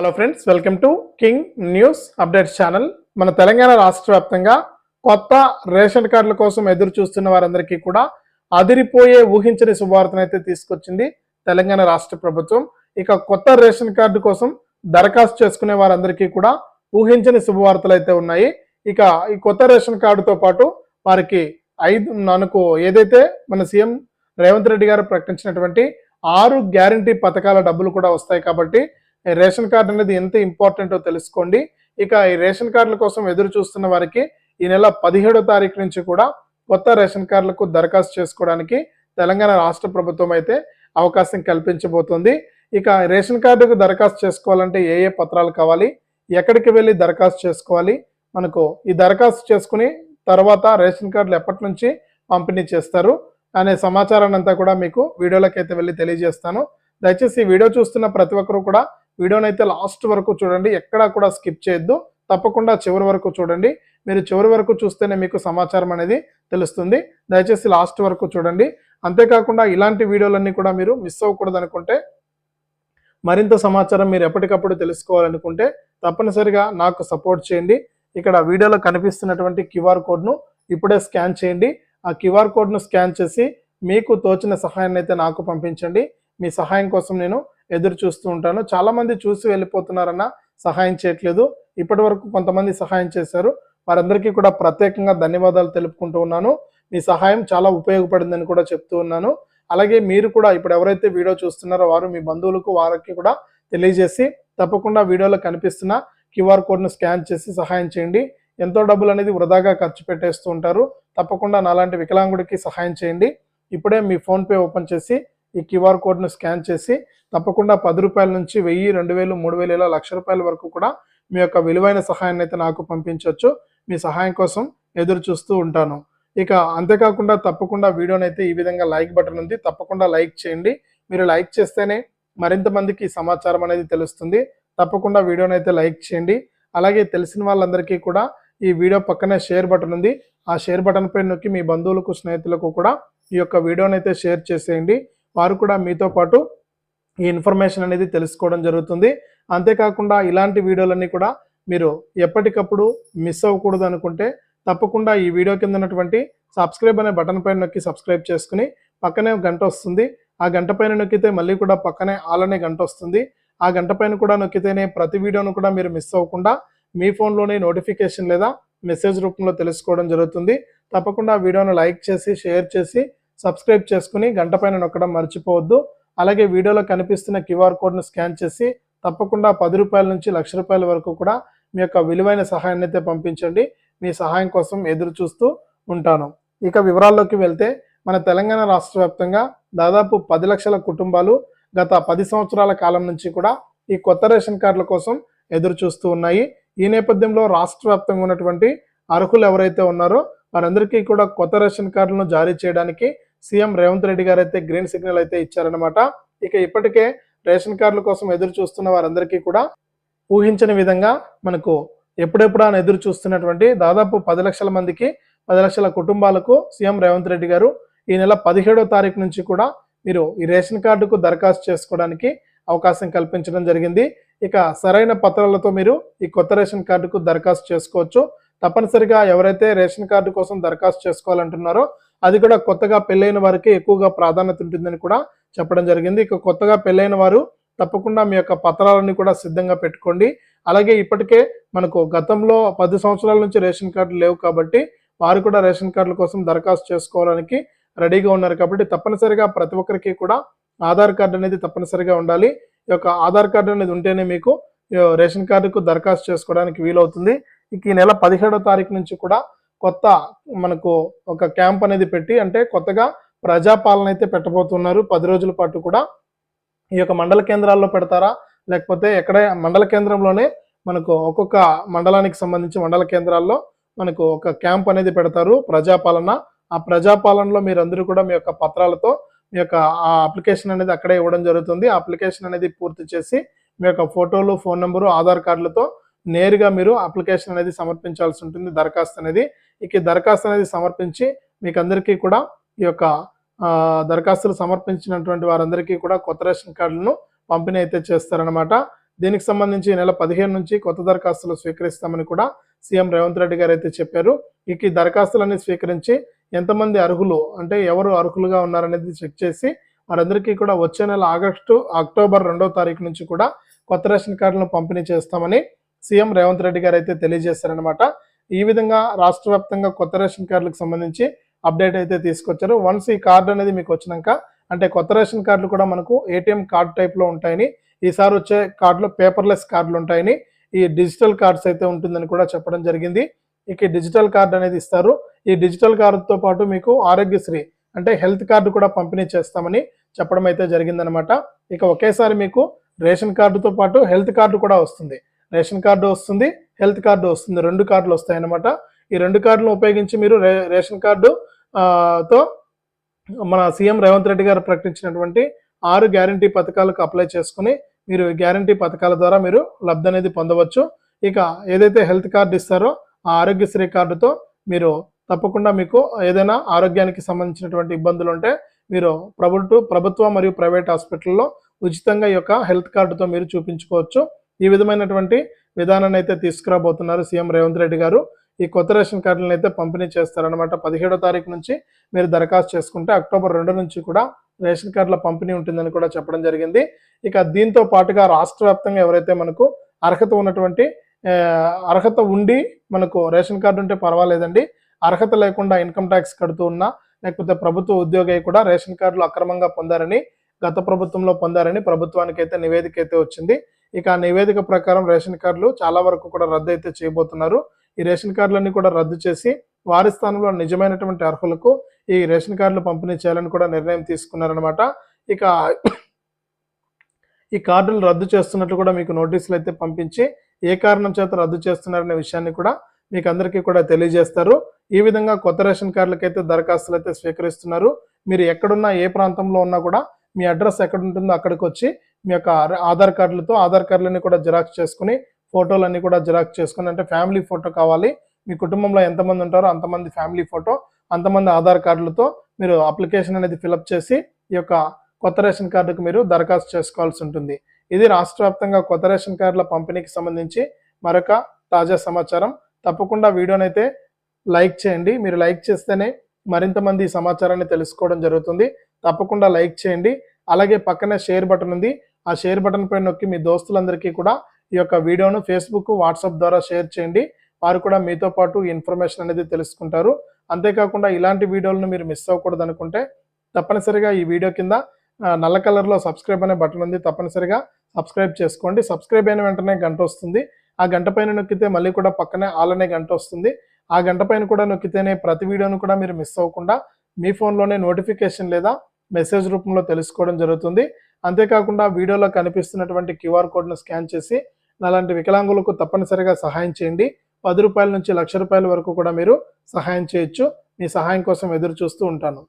Hello friends welcome to king news updates channel మన తెలంగాణ రాష్ట్ర వ్యాప్తంగా కొత్త రేషన్ కార్డుల కోసం ఎదురు చూస్తున్న వారందరికీ కూడా అదిరిపోయే ఊహించని శుభవార్తను అయితే తీసుకొచ్చింది తెలంగాణ రాష్ట్ర ప్రభుత్వం. ఇక కొత్త రేషన్ కార్డు కోసం దరఖాస్తు చేసుకునే వారందరికీ కూడా ఊహించని శుభవార్తలు అయితే ఉన్నాయి. ఇక ఈ కొత్త రేషన్ కార్డుతో పాటు వారికి ఐదు మనకు ఏదైతే మన సీఎం రేవంత్ రెడ్డి గారు ప్రకటించినటువంటి ఆరు గ్యారంటీ పథకాల డబ్బులు కూడా వస్తాయి కాబట్టి రేషన్ కార్డు అనేది ఎంత ఇంపార్టెంటో తెలుసుకోండి. ఇక ఈ రేషన్ కార్డుల కోసం ఎదురు చూస్తున్న వారికి ఈ నెల పదిహేడో తారీఖు నుంచి కూడా కొత్త రేషన్ కార్డులకు దరఖాస్తు చేసుకోవడానికి తెలంగాణ రాష్ట్ర ప్రభుత్వం అయితే అవకాశం కల్పించబోతుంది. ఇక రేషన్ కార్డుకు దరఖాస్తు చేసుకోవాలంటే ఏ ఏ పత్రాలు కావాలి? ఎక్కడికి వెళ్ళి దరఖాస్తు చేసుకోవాలి? మనకు ఈ దరఖాస్తు చేసుకుని తర్వాత రేషన్ కార్డులు ఎప్పటి నుంచి పంపిణీ చేస్తారు అనే సమాచారాన్ని అంతా కూడా మీకు వీడియోలకైతే వెళ్ళి తెలియజేస్తాను. దయచేసి ఈ వీడియో చూస్తున్న ప్రతి ఒక్కరూ కూడా వీడియోని అయితే లాస్ట్ వరకు చూడండి. ఎక్కడా కూడా స్కిప్ చేయొద్దు. తప్పకుండా చివరి వరకు చూడండి. మీరు చివరి వరకు చూస్తేనే మీకు సమాచారం అనేది తెలుస్తుంది. దయచేసి లాస్ట్ వరకు చూడండి. అంతేకాకుండా ఇలాంటి వీడియోలన్నీ కూడా మీరు మిస్ అవ్వకూడదు అనుకుంటే మరింత సమాచారం మీరు ఎప్పటికప్పుడు తెలుసుకోవాలనుకుంటే తప్పనిసరిగా నాకు సపోర్ట్ చేయండి. ఇక్కడ వీడియోలో కనిపిస్తున్నటువంటి క్యూఆర్ కోడ్ను ఇప్పుడే స్కాన్ చేయండి. ఆ క్యూఆర్ కోడ్ను స్కాన్ చేసి మీకు తోచిన సహాయాన్ని అయితే నాకు పంపించండి. మీ సహాయం కోసం నేను ఎదురు చూస్తూ ఉంటాను. చాలామంది చూసి వెళ్ళిపోతున్నారన్న సహాయం చేయట్లేదు. ఇప్పటి వరకు కొంతమంది సహాయం చేశారు. వారందరికీ కూడా ప్రత్యేకంగా ధన్యవాదాలు తెలుపుకుంటూ ఉన్నాను. మీ సహాయం చాలా ఉపయోగపడిందని కూడా చెప్తూ ఉన్నాను. అలాగే మీరు కూడా ఇప్పుడు ఎవరైతే వీడియో చూస్తున్నారో వారు మీ బంధువులకు వారికి కూడా తెలియజేసి తప్పకుండా వీడియోలో కనిపిస్తున్న క్యూఆర్ కోడ్ను స్కాన్ చేసి సహాయం చేయండి. ఎంతో డబ్బులు అనేది వృధాగా ఖర్చు పెట్టేస్తూ ఉంటారు. తప్పకుండా నాలాంటి వికలాంగుడికి సహాయం చేయండి. ఇప్పుడే మీ ఫోన్పే ఓపెన్ చేసి ఈ క్యూఆర్ కోడ్ను స్కాన్ చేసి తప్పకుండా పది రూపాయల నుంచి వెయ్యి రెండు వేలు మూడు వేలు ఇలా లక్ష రూపాయల వరకు కూడా మీ యొక్క విలువైన సహాయాన్ని అయితే నాకు పంపించవచ్చు మీ సహాయం కోసం ఎదురు చూస్తూ ఉంటాను. ఇక అంతేకాకుండా తప్పకుండా వీడియోని అయితే ఈ విధంగా లైక్ బటన్ ఉంది. తప్పకుండా లైక్ చేయండి. మీరు లైక్ చేస్తేనే మరింత మందికి సమాచారం అనేది తెలుస్తుంది. తప్పకుండా వీడియోని అయితే లైక్ చేయండి. అలాగే తెలిసిన వాళ్ళందరికీ కూడా ఈ వీడియో పక్కనే షేర్ బటన్ ఉంది. ఆ షేర్ బటన్ పై నొక్కి మీ బంధువులకు స్నేహితులకు కూడా ఈ యొక్క వీడియోని అయితే షేర్ చేసేయండి. వారు కూడా మీతో పాటు ఈ ఇన్ఫర్మేషన్ అనేది తెలుసుకోవడం జరుగుతుంది. అంతేకాకుండా ఇలాంటి వీడియోలన్నీ కూడా మీరు ఎప్పటికప్పుడు మిస్ అవ్వకూడదు అనుకుంటే తప్పకుండా ఈ వీడియో కింద ఉన్నటువంటి సబ్స్క్రైబ్ అనే బటన్ పైన నొక్కి సబ్స్క్రైబ్ చేసుకుని పక్కనే గంట వస్తుంది. ఆ గంట పైన నొక్కితే మళ్ళీ కూడా పక్కనే ఆల్ అనే గంట వస్తుంది. ఆ గంట పైన కూడా నొక్కితేనే ప్రతి వీడియోను కూడా మీరు మిస్ అవ్వకుండా మీ ఫోన్లోనే నోటిఫికేషన్ లేదా మెసేజ్ రూపంలో తెలుసుకోవడం జరుగుతుంది. తప్పకుండా వీడియోను లైక్ చేసి షేర్ చేసి సబ్స్క్రైబ్ చేసుకుని గంట పైన నొక్కడం మర్చిపోవద్దు. అలాగే వీడియోలో కనిపిస్తున్న క్యూఆర్ కోడ్ను స్కాన్ చేసి తప్పకుండా పది రూపాయల నుంచి లక్ష రూపాయల వరకు కూడా మీ యొక్క విలువైన సహాయాన్ని అయితే పంపించండి. మీ సహాయం కోసం ఎదురు చూస్తూ ఉంటాను. ఇక వివరాల్లోకి వెళ్తే మన తెలంగాణ రాష్ట్ర వ్యాప్తంగా దాదాపు పది లక్షల కుటుంబాలు గత పది సంవత్సరాల కాలం నుంచి కూడా ఈ కొత్త రేషన్ కార్డుల కోసం ఎదురు చూస్తూ ఉన్నాయి. ఈ నేపథ్యంలో రాష్ట్ర వ్యాప్తంగా ఉన్నటువంటి అర్హులు ఎవరైతే ఉన్నారో వారందరికీ కూడా కొత్త రేషన్ కార్డులను జారీ చేయడానికి సీఎం రేవంత్ రెడ్డి గారు అయితే గ్రీన్ సిగ్నల్ అయితే ఇచ్చారనమాట ఇక ఇప్పటికే రేషన్ కార్డుల కోసం ఎదురు చూస్తున్న వారందరికీ కూడా ఊహించని విధంగా మనకు ఎప్పుడెప్పుడు అని ఎదురు చూస్తున్నటువంటి దాదాపు పది లక్షల మందికి పది లక్షల కుటుంబాలకు సీఎం రేవంత్ రెడ్డి గారు ఈ నెల పదిహేడో తారీఖు నుంచి కూడా మీరు ఈ రేషన్ కార్డుకు దరఖాస్తు చేసుకోవడానికి అవకాశం కల్పించడం జరిగింది. ఇక సరైన పత్రాలతో మీరు ఈ కొత్త రేషన్ కార్డుకు దరఖాస్తు చేసుకోవచ్చు. తప్పనిసరిగా ఎవరైతే రేషన్ కార్డు కోసం దరఖాస్తు చేసుకోవాలంటున్నారో అది కూడా కొత్తగా పెళ్ళైన వారికి ఎక్కువగా ప్రాధాన్యత ఉంటుందని కూడా చెప్పడం జరిగింది. ఇక కొత్తగా పెళ్ళైన వారు తప్పకుండా మీ యొక్క పత్రాలన్నీ కూడా సిద్ధంగా పెట్టుకోండి. అలాగే ఇప్పటికే మనకు గతంలో పది సంవత్సరాల నుంచి రేషన్ కార్డులు లేవు కాబట్టి వారు కూడా రేషన్ కార్డుల కోసం దరఖాస్తు చేసుకోవడానికి రెడీగా ఉన్నారు కాబట్టి తప్పనిసరిగా ప్రతి ఒక్కరికి కూడా ఆధార్ కార్డు అనేది తప్పనిసరిగా ఉండాలి. ఈ యొక్క ఆధార్ కార్డు అనేది ఉంటేనే మీకు రేషన్ కార్డుకు దరఖాస్తు చేసుకోవడానికి వీలవుతుంది. ఇక ఈ నెల పదిహేడో తారీఖు నుంచి కూడా కొత్త మనకు ఒక క్యాంప్ అనేది పెట్టి అంటే కొత్తగా ప్రజాపాలన అయితే పెట్టబోతున్నారు. పది రోజుల పాటు కూడా. ఈ యొక్క మండల కేంద్రాల్లో పెడతారా? లేకపోతే ఎక్కడ మండల కేంద్రంలోనే మనకు ఒక్కొక్క మండలానికి సంబంధించి మండల కేంద్రాల్లో మనకు ఒక క్యాంప్ అనేది పెడతారు ప్రజాపాలన. ఆ ప్రజాపాలనలో మీరందరూ కూడా మీ యొక్క పత్రాలతో మీ యొక్క ఆ అప్లికేషన్ అనేది అక్కడే ఇవ్వడం జరుగుతుంది. ఆ అప్లికేషన్ అనేది పూర్తి చేసి మీ యొక్క ఫోటోలు ఫోన్ నెంబరు ఆధార్ కార్డులతో నేరుగా మీరు అప్లికేషన్ అనేది సమర్పించాల్సి ఉంటుంది దరఖాస్తు అనేది. ఇక దరఖాస్తు అనేది సమర్పించి మీకు అందరికీ కూడా ఈ యొక్క దరఖాస్తులు సమర్పించినటువంటి వారందరికీ కూడా కొత్త రేషన్ కార్డులను పంపిణీ అయితే చేస్తారనమాట దీనికి సంబంధించి నెల పదిహేను నుంచి కొత్త దరఖాస్తులు స్వీకరిస్తామని కూడా సీఎం రేవంత్ రెడ్డి గారు అయితే చెప్పారు. ఇక ఈ దరఖాస్తులన్నీ స్వీకరించి ఎంతమంది అర్హులు అంటే ఎవరు అర్హులుగా ఉన్నారనేది చెక్ చేసి వారందరికీ కూడా వచ్చే నెల ఆగస్టు అక్టోబర్ రెండవ తారీఖు నుంచి కూడా కొత్త రేషన్ కార్డులను పంపిణీ చేస్తామని సీఎం రేవంత్ రెడ్డి గారు అయితే తెలియజేశారనమాట ఈ విధంగా రాష్ట్ర వ్యాప్తంగా కొత్త రేషన్ కార్డులకు సంబంధించి అప్డేట్ అయితే తీసుకొచ్చారు. వన్స్ ఈ కార్డు అనేది మీకు వచ్చినాక అంటే కొత్త రేషన్ కార్డులు కూడా మనకు ఏటీఎం కార్డు టైప్లో ఉంటాయని ఈసారి వచ్చే కార్డులో పేపర్లెస్ కార్డులు ఉంటాయని ఈ డిజిటల్ కార్డ్స్ అయితే ఉంటుందని కూడా చెప్పడం జరిగింది. ఇక డిజిటల్ కార్డు అనేది ఇస్తారు. ఈ డిజిటల్ కార్డుతో పాటు మీకు ఆరోగ్యశ్రీ అంటే హెల్త్ కార్డు కూడా పంపిణీ చేస్తామని చెప్పడం అయితే జరిగిందనమాట ఇక ఒకేసారి మీకు రేషన్ కార్డుతో పాటు హెల్త్ కార్డు కూడా వస్తుంది. రేషన్ కార్డు వస్తుంది హెల్త్ కార్డు వస్తుంది. రెండు కార్డులు వస్తాయన్నమాట. ఈ రెండు కార్డులను ఉపయోగించి మీరు రే రేషన్ కార్డు తో మన సీఎం రేవంత్ రెడ్డి గారు ప్రకటించినటువంటి ఆరు గ్యారంటీ పథకాలకు అప్లై చేసుకుని మీరు గ్యారంటీ పథకాల ద్వారా మీరు లబ్ధి అనేది పొందవచ్చు. ఇక ఏదైతే హెల్త్ కార్డు ఇస్తారో ఆ ఆరోగ్యశ్రీ కార్డుతో మీరు తప్పకుండా మీకు ఏదైనా ఆరోగ్యానికి సంబంధించినటువంటి ఇబ్బందులు ఉంటే మీరు ప్రభుత్వ ప్రభుత్వ మరియు ప్రైవేట్ హాస్పిటల్లో ఉచితంగా ఈ యొక్క హెల్త్ కార్డుతో మీరు చూపించుకోవచ్చు. ఈ విధమైనటువంటి విధానాన్ని అయితే తీసుకురాబోతున్నారు సీఎం రేవంత్ రెడ్డి గారు. ఈ కొత్త రేషన్ కార్డులను అయితే పంపిణీ చేస్తారనమాట పదిహేడో తారీఖు నుంచి మీరు దరఖాస్తు చేసుకుంటే అక్టోబర్ రెండు నుంచి కూడా రేషన్ కార్డుల పంపిణీ ఉంటుందని కూడా చెప్పడం జరిగింది. ఇక దీంతో పాటుగా రాష్ట్ర వ్యాప్తంగా ఎవరైతే మనకు అర్హత ఉన్నటువంటి అర్హత ఉండి మనకు రేషన్ కార్డు ఉంటే పర్వాలేదండి. అర్హత లేకుండా ఇన్కమ్ ట్యాక్స్ కడుతూ ఉన్నా లేకపోతే ప్రభుత్వ ఉద్యోగి కూడా రేషన్ కార్డులు అక్రమంగా పొందారని గత ప్రభుత్వంలో పొందారని ప్రభుత్వానికి అయితే నివేదిక అయితే వచ్చింది. ఇక ఆ నివేదిక ప్రకారం రేషన్ కార్డులు చాలా వరకు కూడా రద్దు అయితే చేయబోతున్నారు. ఈ రేషన్ కార్డులన్నీ కూడా రద్దు చేసి వారి స్థానంలో నిజమైనటువంటి అర్హులకు ఈ రేషన్ కార్డులు పంపిణీ చేయాలని కూడా నిర్ణయం తీసుకున్నారనమాట ఇక ఈ కార్డులు రద్దు చేస్తున్నట్లు కూడా మీకు నోటీసులు అయితే పంపించి ఏ కారణం చేత రద్దు చేస్తున్నారనే విషయాన్ని కూడా మీకు అందరికీ కూడా తెలియజేస్తారు. ఈ విధంగా కొత్త రేషన్ కార్డులకైతే దరఖాస్తులు అయితే స్వీకరిస్తున్నారు. మీరు ఎక్కడున్నా ఏ ప్రాంతంలో ఉన్నా కూడా మీ అడ్రస్ ఎక్కడ ఉంటుందో అక్కడికి వచ్చి మీ యొక్క ఆధార్ కార్డులతో ఆధార్ కార్డులన్నీ కూడా జిరాక్స్ చేసుకుని ఫోటోలన్నీ కూడా జిరాక్స్ చేసుకుని అంటే ఫ్యామిలీ ఫోటో కావాలి. మీ కుటుంబంలో ఎంతమంది ఉంటారో అంతమంది ఫ్యామిలీ ఫోటో అంతమంది ఆధార్ కార్డులతో మీరు అప్లికేషన్ అనేది ఫిలప్ చేసి ఈ యొక్క కొత్త రేషన్ కార్డుకు మీరు దరఖాస్తు చేసుకోవాల్సి ఉంటుంది. ఇది రాష్ట్ర వ్యాప్తంగా కొత్త రేషన్ కార్డుల పంపిణీకి సంబంధించి మరొక తాజా సమాచారం. తప్పకుండా వీడియోనైతే లైక్ చేయండి. మీరు లైక్ చేస్తేనే మరింత మంది ఈ సమాచారాన్ని తెలుసుకోవడం జరుగుతుంది. తప్పకుండా లైక్ చేయండి. అలాగే పక్కనే షేర్ బటన్ ఉంది. ఆ షేర్ బటన్ పైన నొక్కి మీ దోస్తులందరికీ కూడా ఈ యొక్క వీడియోను ఫేస్బుక్ వాట్సాప్ ద్వారా షేర్ చేయండి. వారు కూడా మీతో పాటు ఇన్ఫర్మేషన్ అనేది తెలుసుకుంటారు. అంతేకాకుండా ఇలాంటి వీడియోలను మీరు మిస్ అవ్వకూడదు అనుకుంటే తప్పనిసరిగా ఈ వీడియో కింద నల్ల కలర్లో సబ్స్క్రైబ్ అనే బటన్ ఉంది. తప్పనిసరిగా సబ్స్క్రైబ్ చేసుకోండి. సబ్స్క్రైబ్ అయిన వెంటనే గంట వస్తుంది. ఆ గంట పైన నొక్కితే మళ్ళీ కూడా పక్కనే ఆల్ అనే గంట వస్తుంది. ఆ గంట పైన కూడా నొక్కితేనే ప్రతి వీడియోను కూడా మీరు మిస్ అవ్వకుండా మీ ఫోన్లోనే నోటిఫికేషన్ లేదా మెసేజ్ రూపంలో తెలుసుకోవడం జరుగుతుంది. అంతేకాకుండా వీడియోలో కనిపిస్తున్నటువంటి క్యూఆర్ కోడ్ను స్కాన్ చేసి అలాంటి వికలాంగులకు తప్పనిసరిగా సహాయం చేయండి. పది రూపాయల నుంచి లక్ష రూపాయల వరకు కూడా మీరు సహాయం చేయొచ్చు. మీ సహాయం కోసం ఎదురు చూస్తూ ఉంటాను.